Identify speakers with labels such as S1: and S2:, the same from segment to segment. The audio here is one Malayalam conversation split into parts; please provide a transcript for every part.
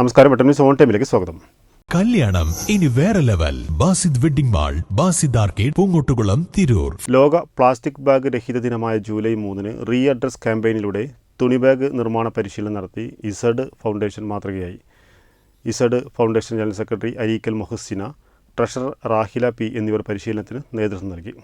S1: നമസ്കാരം വെട്ടം ന്യൂസ് ഓൺ ടൈമിലേക്ക് സ്വാഗതം.
S2: കല്യാണം ഇനി വേറെ level. Basid wedding mall Basid arcade Poongottukulam Tirur.
S1: ലോക പ്ലാസ്റ്റിക് ബാഗ് രഹിത ദിനമായ ജൂലൈ മൂന്നിന് റീ അഡ്രസ് ക്യാമ്പയിനിലൂടെ തുണി ബാഗ് നിർമ്മാണ പരിശീലനം നടത്തി ഇസഡ് ഫൗണ്ടേഷൻ മാതൃകയായി. Z foundation general secretary Areekkal Mohsina treasurer Rahila P എന്നിവർ പരിശീലനത്തിന് നേതൃത്വം നൽകി.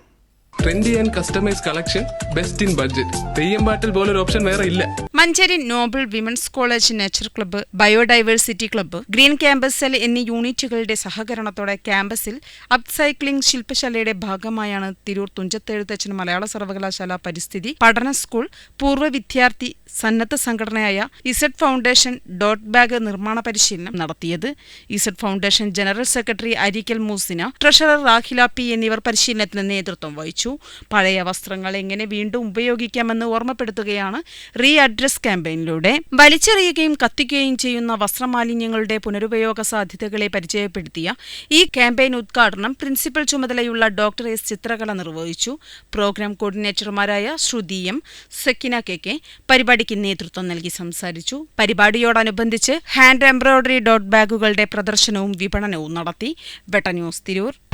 S3: Trendy and customise collection best in budget. Theyyam പാട്ടിൽ പോലൊരു ഓപ്ഷൻ വേറെ ഇല്ല.
S4: Manjeri noble women's college nature club biodiversity club green campus cell എന്നീ യൂണിറ്റുകളുടെ സഹകരണത്തോടെ ക്യാമ്പസിൽ അപ്സൈക്ലിംഗ് ശില്പശാലയുടെ ഭാഗമായാണ് തിരൂർ തുഞ്ചത്തെഴുത്തച്ഛൻ മലയാള സർവകലാശാല പരിസ്ഥിതി പഠന സ്കൂൾ പൂർവ വിദ്യാർത്ഥി സന്നദ്ധ സംഘടനയായ ഇസഡ് ഫൗണ്ടേഷൻ ഡോട്ട് ബാഗ് നിർമ്മാണ പരിശീലനം നടത്തിയത്. Z foundation general secretary Arikkal Moosina treasurer Rahila P എന്നിവർ പരിശീലനത്തിന് നേതൃത്വം വഹിച്ചു. പഴയ വസ്ത്രങ്ങൾ എങ്ങനെ വീണ്ടും ഉപയോഗിക്കാമെന്ന് ഓർമ്മപ്പെടുത്തുകയാണ്. റീ അഡ്രസ് ക്യാമ്പയിനിലൂടെ വലിച്ചെറിയുകയും കത്തിക്കുകയും ചെയ്യുന്ന വസ്ത്രമാലിന്യങ്ങളുടെ പുനരുപയോഗ സാധ്യതകളെ പരിചയപ്പെടുത്തിയ ഈ ക്യാമ്പയിൻ ഉദ്ഘാടനം പ്രിൻസിപ്പൽ ചുമതലയുള്ള ഡോക്ടർ എസ് ചിത്രകല നിർവഹിച്ചു. Programme കോർഡിനേറ്റർമാരായ Shruthi M Sekkina K K പരിപാടിക്ക് നേതൃത്വം നൽകി സംസാരിച്ചു. പരിപാടിയോടനുബന്ധിച്ച് ഹാൻഡ് എംബ്രോയിഡറി ഡോട്ട് ബാഗുകളുടെ പ്രദർശനവും വിപണനവും നടത്തി. വെട്ടന്യൂസ് തിരൂർ.